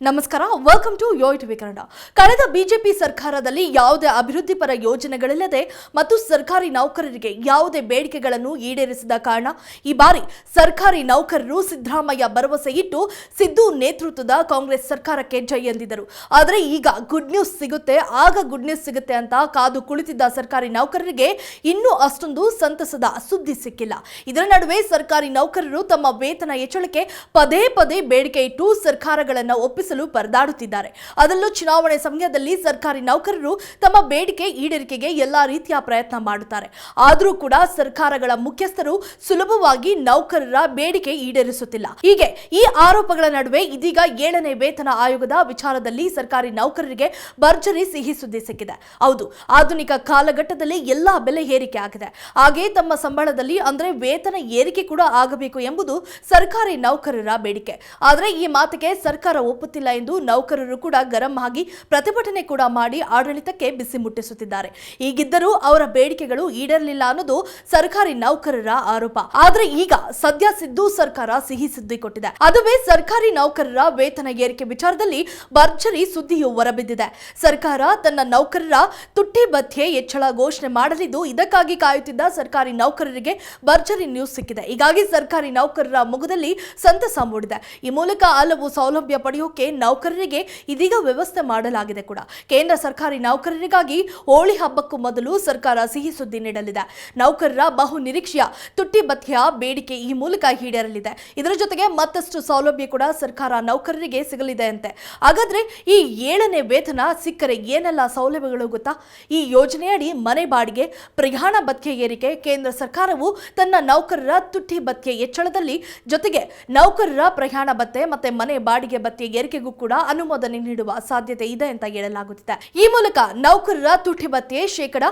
ನಮಸ್ಕಾರ welcome to Yo TV Kannada. ಕಳೆದ BJP ಸರ್ಕಾರದಲ್ಲಿ ಯಾವುದೇ ಅಭಿವೃದ್ಧಿ ಪರ ಯೋಜನೆಗಳಿಲ್ಲದೆ ಮತ್ತು ಸರ್ಕಾರಿ ನೌಕರರಿಗೆ ಯಾವುದೇ ಬೇಡಿಕೆಗಳನ್ನು ಈಡೇರಿಸದ ಕಾರಣ ಈ ಬಾರಿ ಸರ್ಕಾರಿ ನೌಕರರು ಸಿದ್ದರಾಮಯ್ಯ ಭರವಸೆ ಇಟ್ಟು ಸಿದ್ದು ನೇತೃತ್ವದ ಕಾಂಗ್ರೆಸ್ ಸರ್ಕಾರಕ್ಕೆ ಜೈ ಎಂದಿದ್ದರು. ಆದರೆ ಈಗ ಗುಡ್ ನ್ಯೂಸ್ ಸಿಗುತ್ತೆ, ಆಗ ಗುಡ್ ನ್ಯೂಸ್ ಸಿಗುತ್ತೆ ಅಂತ ಕಾದು ಕುಳಿತಿದ್ದ ಸರ್ಕಾರಿ ನೌಕರರಿಗೆ ಇನ್ನೂ ಅಷ್ಟೊಂದು ಸಂತಸದ ಸುದ್ದಿ ಸಿಕ್ಕಿಲ್ಲ. ಇದರ ನಡುವೆ ಸರ್ಕಾರಿ ನೌಕರರು ತಮ್ಮ ವೇತನ ಹೆಚ್ಚಳಕ್ಕೆ ಪದೇ ಪದೇ ಬೇಡಿಕೆ ಇಟ್ಟು ಸರ್ಕಾರಗಳನ್ನು ಒಪ್ಪಿಸಲು ಪರದಾಡುತ್ತಿದ್ದಾರೆ. ಅದರಲ್ಲೂ ಚುನಾವಣೆ ಸಮಯದಲ್ಲಿ ಸರ್ಕಾರಿ ನೌಕರರು ತಮ್ಮ ಬೇಡಿಕೆ ಈಡೇರಿಕೆಗೆ ಎಲ್ಲಾ ರೀತಿಯ ಪ್ರಯತ್ನ ಮಾಡುತ್ತಾರೆ. ಆದರೂ ಕೂಡ ಸರ್ಕಾರಗಳ ಮುಖ್ಯಸ್ಥರು ಸುಲಭವಾಗಿ ನೌಕರರ ಬೇಡಿಕೆ ಈಡೇರಿಸುತ್ತಿಲ್ಲ. ಹೀಗೆ ಈ ಆರೋಪಗಳ ನಡುವೆ ಇದೀಗ ಏಳನೇ ವೇತನ ಆಯೋಗದ ವಿಚಾರದಲ್ಲಿ ಸರ್ಕಾರಿ ನೌಕರರಿಗೆ ಭರ್ಜರಿ ಸಿಹಿ ಸುದ್ದಿ ಸಿಕ್ಕಿದೆ. ಹೌದು, ಆಧುನಿಕ ಕಾಲಘಟ್ಟದಲ್ಲಿ ಎಲ್ಲಾ ಬೆಲೆ ಏರಿಕೆ ಆಗಿದೆ. ಹಾಗೆ ತಮ್ಮ ಸಂಬಳದಲ್ಲಿ ಅಂದ್ರೆ ವೇತನ ಏರಿಕೆ ಕೂಡ ಆಗಬೇಕು ಎಂಬುದು ಸರ್ಕಾರಿ ನೌಕರರ ಬೇಡಿಕೆ. ಆದರೆ ಈ ಮಾತಿಗೆ ಸರ್ಕಾರ ಒಪ್ಪುತ್ತಿಲ್ಲ ಎಂದು ನೌಕರರು ಕೂಡ ಗರಂ ಆಗಿ ಪ್ರತಿಭಟನೆ ಕೂಡ ಮಾಡಿ ಆಡಳಿತಕ್ಕೆ ಬಿಸಿ ಮುಟ್ಟಿಸುತ್ತಿದ್ದಾರೆ. ಹೀಗಿದ್ದರೂ ಅವರ ಬೇಡಿಕೆಗಳು ಈಡೇರಲಿಲ್ಲ ಅನ್ನೋದು ಸರ್ಕಾರಿ ನೌಕರರ ಆರೋಪ. ಆದ್ರೆ ಈಗ ಸದ್ಯ ಸಿದ್ದು ಸರ್ಕಾರ ಸಿಹಿ ಸುದ್ದಿ ಕೊಟ್ಟಿದೆ. ಅದುವೇ ಸರ್ಕಾರಿ ನೌಕರರ ವೇತನ ಏರಿಕೆ ವಿಚಾರದಲ್ಲಿ ಭರ್ಜರಿ ಸುದ್ದಿಯು ಹೊರಬಿದ್ದಿದೆ. ಸರ್ಕಾರ ತನ್ನ ನೌಕರರ ತುಟ್ಟಿ ಭತ್ಯೆ ಹೆಚ್ಚಳ ಘೋಷಣೆ ಮಾಡಲಿದ್ದು ಇದಕ್ಕಾಗಿ ಕಾಯುತ್ತಿದ್ದ ಸರ್ಕಾರಿ ನೌಕರರಿಗೆ ಭರ್ಜರಿ ನ್ಯೂಸ್ ಸಿಕ್ಕಿದೆ. ಹೀಗಾಗಿ ಸರ್ಕಾರಿ ನೌಕರರ ಮುಖದಲ್ಲಿ ಸಂತಸ ಮೂಡಿದೆ. ಈ ಮೂಲಕ ಹಲವು ಸೌಲಭ್ಯ ಪಡೆಯೋಕೆ ನೌಕರರಿಗೆ ಇದೀಗ ವ್ಯವಸ್ಥೆ ಮಾಡಲಾಗಿದೆ ಕೂಡ. ಕೇಂದ್ರ ಸರ್ಕಾರಿ ನೌಕರರಿಗಾಗಿ ಹೋಳಿ ಹಬ್ಬಕ್ಕೂ ಮೊದಲು ಸರ್ಕಾರ ಸಿಹಿ ಸುದ್ದಿ ನೀಡಲಿದೆ. ನೌಕರರ ಬಹು ನಿರೀಕ್ಷೆಯ ತುಟ್ಟಿ ಭತ್ಯೆಯ ಬೇಡಿಕೆ ಈ ಮೂಲಕ ಈಡೇರಲಿದೆ. ಇದರ ಜೊತೆಗೆ ಮತ್ತಷ್ಟು ಸೌಲಭ್ಯ ಕೂಡ ಸರ್ಕಾರ ನೌಕರರಿಗೆ ಸಿಗಲಿದೆ ಅಂತೆ ಹಾಗಾದ್ರೆ ಈ ಏಳನೇ ವೇತನ ಸಿಕ್ಕರೆ ಏನೆಲ್ಲ ಸೌಲಭ್ಯಗಳು ಗೊತ್ತಾ? ಈ ಯೋಜನೆಯಡಿ ಮನೆ ಬಾಡಿಗೆ, ಪ್ರಯಾಣ ಭತ್ಯೆ ಏರಿಕೆ, ಕೇಂದ್ರ ಸರ್ಕಾರವು ತನ್ನ ನೌಕರರ ತುಟ್ಟಿ ಭತ್ಯೆ ಹೆಚ್ಚಳದಲ್ಲಿ ಜೊತೆಗೆ ನೌಕರರ ಪ್ರಯಾಣ ಭತ್ತೆ ಮತ್ತೆ ಮನೆ ಬಾಡಿಗೆ ಭತ್ಯೆ ಏರಿಕೆಗೂ ಕೂಡ ಅನುಮೋದನೆ ನೀಡುವ ಸಾಧ್ಯತೆ ಇದೆ ಅಂತ ಹೇಳಲಾಗುತ್ತಿದೆ. ಈ ಮೂಲಕ ನೌಕರರ ತುಟ್ಟಿ ಭತ್ಯೆ ಶೇಕಡ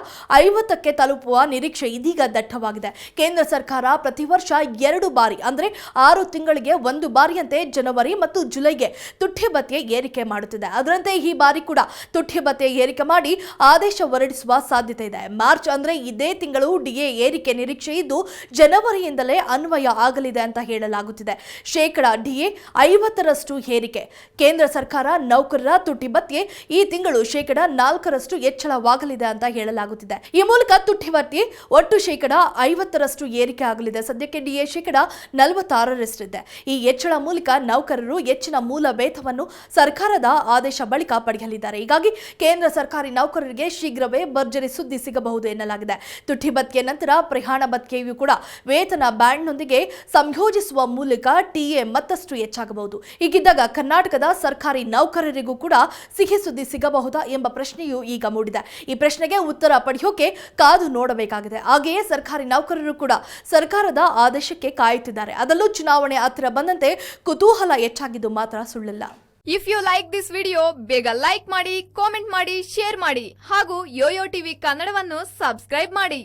ಐವತ್ತಕ್ಕೆ ತಲುಪುವ ನಿರೀಕ್ಷೆ ಇದೀಗ ದಟ್ಟವಾಗಿದೆ. ಕೇಂದ್ರ ಸರ್ಕಾರ ಪ್ರತಿ ವರ್ಷ ಎರಡು ಬಾರಿ, ಅಂದ್ರೆ ಆರು ತಿಂಗಳಿಗೆ ಒಂದು ಬಾರಿಯಂತೆ ಜನವರಿ ಮತ್ತು ಜುಲೈಗೆ ತುಟ್ಟಿ ಭತ್ಯೆ ಏರಿಕೆ ಮಾಡುತ್ತಿದೆ. ಅದರಂತೆ ಈ ಬಾರಿ ಕೂಡ ತುಟ್ಟಿ ಭತ್ಯೆ ಏರಿಕೆ ಮಾಡಿ ಆದೇಶ ಹೊರಡಿಸುವ ಸಾಧ್ಯತೆ ಇದೆ. ಮಾರ್ಚ್ ಅಂದ್ರೆ ಇದೇ ತಿಂಗಳು ಡಿಎ ಏರಿಕೆ ನಿರೀಕ್ಷೆ ಇದ್ದು ಜನವರಿಯಿಂದಲೇ ಅನ್ವಯ ಆಗಲಿದೆ ಅಂತ ಹೇಳಲಾಗುತ್ತಿದೆ. ಶೇಕಡ ಡಿಎ ಐವತ್ತರಷ್ಟು ಏರಿಕೆ. ಕೇಂದ್ರ ಸರ್ಕಾರ ನೌಕರರ ತುಟ್ಟಿ ಭತ್ಯೆ ಈ ತಿಂಗಳು ಶೇಕಡ ನಾಲ್ಕರಷ್ಟು ಹೆಚ್ಚಳವಾಗಲಿದೆ ಅಂತ ಹೇಳಲಾಗುತ್ತಿದೆ. ಈ ಮೂಲಕ ತುಟ್ಟಿ ಭತ್ಯೆ ಒಟ್ಟು ಶೇಕಡ ಐವತ್ತರಷ್ಟು ಏರಿಕೆ ಆಗಲಿದೆ. ಸದ್ಯಕ್ಕೆ ಡಿಎ ಶೇಕಡ ನಲವತ್ತಾರರಷ್ಟಿದೆ. ಈ ಹೆಚ್ಚಳ ಮೂಲಕ ನೌಕರರು ಹೆಚ್ಚಿನ ಮೂಲ ವೇತವನ್ನು ಸರ್ಕಾರದ ಆದೇಶ ಬಳಿಕ ಪಡೆಯಲಿದ್ದಾರೆ. ಹೀಗಾಗಿ ಕೇಂದ್ರ ಸರ್ಕಾರಿ ನೌಕರರಿಗೆ ಶೀಘ್ರವೇ ಭರ್ಜರಿ ಸುದ್ದಿ ಸಿಗಬಹುದು ಎನ್ನಲಾಗಿದೆ. ತುಟ್ಟಿ ಭತ್ಯೆ ನಂತರ ಪ್ರಯಾಣ ಭತ್ಯೆಯು ಕೂಡ ವೇತನ ಬ್ಯಾಂಡ್ನೊಂದಿಗೆ ಸಂಯೋಜಿಸುವ ಮೂಲಕ ಟಿಎ ಮತ್ತಷ್ಟು ಹೆಚ್ಚಾಗಬಹುದು. ಹೀಗಿದ್ದಾಗ ಕರ್ನಾಟಕದ ಸರ್ಕಾರಿ ನೌಕರರಿಗೂ ಕೂಡ ಸಿಹಿ ಸುದ್ದಿ ಸಿಗಬಹುದಾ ಎಂಬ ಪ್ರಶ್ನೆಯೂ ಈಗ ಮೂಡಿದೆ. ಈ ಪ್ರಶ್ನೆಗೆ ಉತ್ತರ ಪಡೆಯೋಕೆ ಕಾದು ನೋಡಬೇಕಾಗಿದೆ. ಹಾಗೆಯೇ ಸರ್ಕಾರಿ ನೌಕರರು ಕೂಡ ಸರ್ಕಾರದ ಆದೇಶಕ್ಕೆ ಕಾಯುತ್ತಿದ್ದಾರೆ. ಅದರಲ್ಲೂ ಚುನಾವಣೆ ಹತ್ತಿರ ಬಂದಂತೆ ಕುತೂಹಲ ಹೆಚ್ಚಾಗಿದ್ದು ಮಾತ್ರ ಸುಳ್ಳಿಲ್ಲ. If you like this video ಬೇಗ ಲೈಕ್ ಮಾಡಿ ಕಾಮೆಂಟ್ ಮಾಡಿ ಶೇರ್ ಮಾಡಿ ಹಾಗೂ ಯೋಯೋ ಟಿವಿ ಕನ್ನಡವನ್ನು ಸಬ್ಸ್ಕ್ರೈಬ್ ಮಾಡಿ.